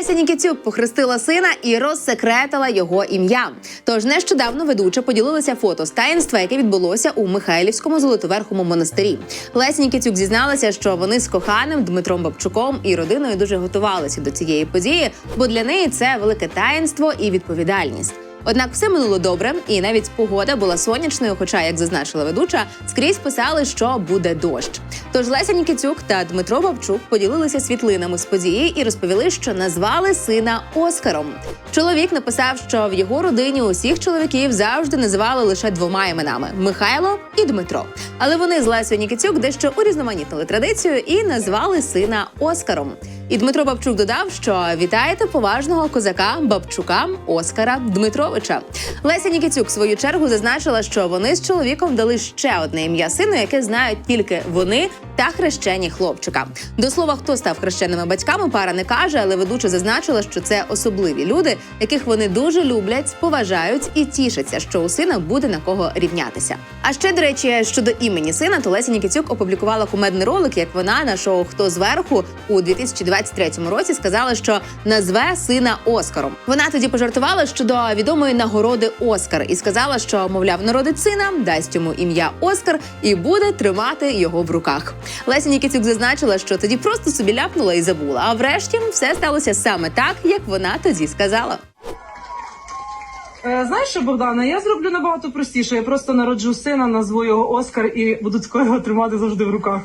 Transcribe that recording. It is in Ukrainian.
Леся Нікітюк похрестила сина і розсекретила його ім'я. Тож нещодавно ведуча поділилася фото з таїнства, яке відбулося у Михайлівському золотоверхому монастирі. Леся Нікітюк зізналася, що вони з коханим Дмитром Бабчуком і родиною дуже готувалися до цієї події, бо для неї це велике таїнство і відповідальність. Однак все минуло добре, і навіть погода була сонячною. Хоча, як зазначила ведуча, скрізь писали, що буде дощ. Тож Леся Нікітюк та Дмитро Бабчук поділилися світлинами з події і розповіли, що назвали сина Оскаром. Чоловік написав, що в його родині усіх чоловіків завжди називали лише двома іменами Михайло і Дмитро. Але вони з Лесею Нікітюк дещо урізноманітнили традицію і назвали сина Оскаром. І Дмитро Бабчук додав, що вітаєте поважного козака Бабчука Оскара Дмитровича. Леся Нікітюк в свою чергу зазначила, що вони з чоловіком дали ще одне ім'я сину, яке знають тільки вони та хрещені хлопчика. До слова, хто став хрещеними батьками, пара не каже, але ведуча зазначила, що це особливі люди, яких вони дуже люблять, поважають і тішаться, що у сина буде на кого рівнятися. А ще до речі, щодо імені сина, то Леся Нікітюк опублікувала кумедний ролик, як вона на шоу Хто зверху у 2023 році сказала, що назве сина Оскаром. Вона тоді пожартувала щодо відомої нагороди Оскар і сказала, що мовляв, народить сина, дасть йому ім'я Оскар і буде тримати його в руках. Леся Нікітюк зазначила, що тоді просто собі ляпнула і забула. А врешті все сталося саме так, як вона тоді сказала. Е, Знаєш що, Богдана, я зроблю набагато простіше. Я просто народжу сина, назву його Оскар і буду тако його тримати завжди в руках.